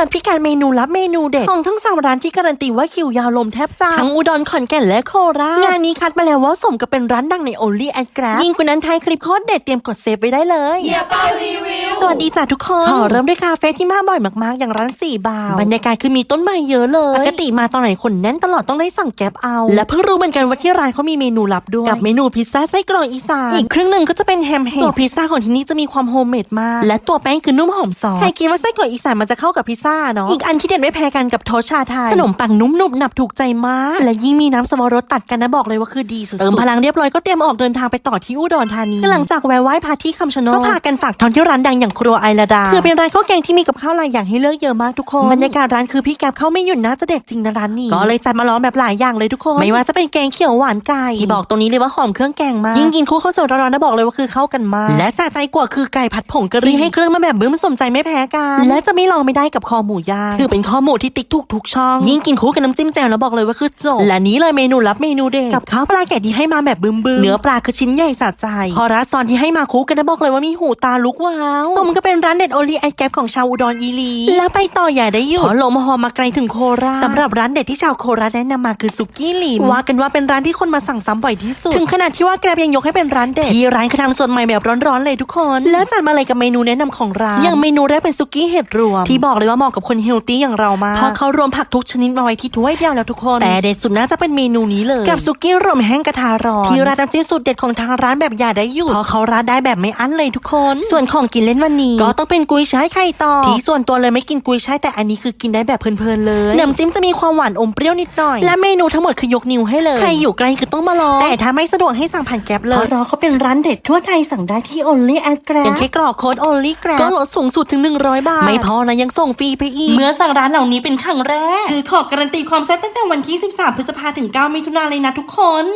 ปิดพิกัดเมนูลับเมนูเด็ดของทั้งสามร้านที่การันตีว่าคิวยาวลมแทบจ้าทั้งอุดรขอนแก่นและโคราชงานนี้คัดมาแล้วว่าสมกับเป็นร้านดังใน Only at Grab ยิ่งกว่านั้นท้ายคลิปโคตรเด็ดเตรียมกดเซฟไว้ได้เลย สวัสดีจ้ะทุกคนขอเริ่มด้วยคาเฟ่ที่มาบ่อยมากๆ อย่างร้านสี่บาวบรรยากาศคือมีต้นไม้เยอะเลยปกติมาตอนไหนคนแน่นตลอดต้องได้สั่งแก๊บเอา และเพิ่งรู้เหมือนกันว่าที่ร้านเขามีเมนูลับด้วยกับเมนูพิซซ่าไส้กรอกอีสานอีกครึ่งหนึ่งก็จะเป็นแฮมเฮดตัวพิซซ่าของที่นี่จะมีความโฮมเมดมากและตัวแป้งคือนุ่มหอมซอสใครคิดว่าไส้กรอกอีสานมันจะเข้ากับพิซซ่าเนาะอีกอันที่เด็ดไม่แพ้กันกับโทสต์ชาไทยขนมปังนุ่มหนุบหนับถูกใจมากและยิ่งมีน้ำสวรสตัดกันนะบอกเลยว่าคือดีสุดๆเติมพลังเรียบร้อยก็เตรียมออกเดินทางไปต่อที่อุดรธานีหลังจากแวะไหว้พระที่คำชะโนดก็พากันฝากทอนที่ร้านดังอย่างครัวไอระดาคือเป็นร้านข้าวแกงที่มีกับข้าวหลายอย่างให้เลือกเยอะมากทุกคนบรรยากาศร้านคือพี่แกบเข้าไม่หยุดนะจะเด็ดจริงนะร้านนี้ก็เลยจัดมาล้อมแบบหลายอย่างเลยทุกคนไม่ว่าจะเป็นแกงเขียวหวานไก่ที่บอกตรงนี้เลยว่าหอมเครื่องแกงมากยิ่งกินคู่ข้าวสวยร้อนๆนะบอกเลยว่าคือเข้ากันมากและสะใจกว่าคือไก่ผัดผงกะหรี่ให้เครื่องมาแบบบึ้มสมใจไม่แพ้กันและจะไม่ลองไม่ได้กับคอหมูย่างคือเป็นคอหมูที่ติ๊กถูกทุกช่อง ยิ่งกินคู่กับน้ำจิ้มแจ่วแล้วบอกเลยว่าคือจบและนี้เลยเมนูลับเมนูเด็ดกับข้าวปลาแกะที่ให้มาแบบบึ้มๆเนื้อปลาคือชิ้นใหญ่สะใจ พอร้านซอนที่ให้มาคู่กันนะบอกเลยว่ามีหูตาลุกว้าวสมก็เป็นร้านเด็ดโอลีแอดแกปของชาวอุดรอีหลี แล้วไปต่ออย่าได้หยุดเพราะลมหอมาไกลถึงโคราชสำหรับร้านเด็ดที่ชาวโคราชแนะนำมาคือซุกี้หลิมว่ากันว่าเป็นร้านที่คนมาสั่งซ้ำบ่อยที่สุด ถึงขนาดที่ว่าแกร็บยังยกให้เป็นร้านเด็ดที่ร้านเขาทำสดใหม่แบบร้อนๆเลยทุกคน แล้วจัดมาเลยกับเมนูแนะนำของร้านอย่างเมนูแรกเป็นซุกี้เห็ดรวม ที่บอกเลยว่าเหมาะกับคนเฮลตี้อย่างเรามากเพราะเขารวมผักทุกชนิดมาไว้ที่ถ้วยเดียวแล้วทุกคน แต่เด็ดสุดน่าจะเป็นเมนูนี้เลย กับซุกี้รวมแห้งกระทะร้อนที่ร้านน้ำจิ้มสูตรเด็ดของทางร้านแบบอย่าได้หยุดเพราะเขาร้านได้แบบไม่อั้นเลยทุกคน ส่วนของกินเล่นวันนี้ ก็ต้องเป็นกุยช่ายไข่ต่อที่ส่วนตัวเลยไม่กินกุยช่ายแต่อันนี้คือกินได้แบบเพลินๆเลยน้ำจิ้มจะมีความหวานอมเปรี้ยวนิดหน่อย และเมนูทั้งหมดคือยกนิ้วให้เลย ใครอยู่ไกลคือต้องมาลอง แต่ถ้าไม่สะดวกให้สั่งผ่านแก๊ปเลยเพราะรอเขาเป็นร้านเด็ดทั่วไทยสั่งได้ที่ Only at Grab เป็นแค่กรอกโค้ด Only Grab ก็ลดสูงสุดถึง 100 บาท ไม่พอนะยังส่งฟรีไปอีก เมื่อสั่งร้านเหล่านี้เป็นครั้งแรก คือขอการันตีความแซ่บตั้งแต่วันที่ 13 พฤษภาถึง 9 มิถุนายนเลยนะทุกคน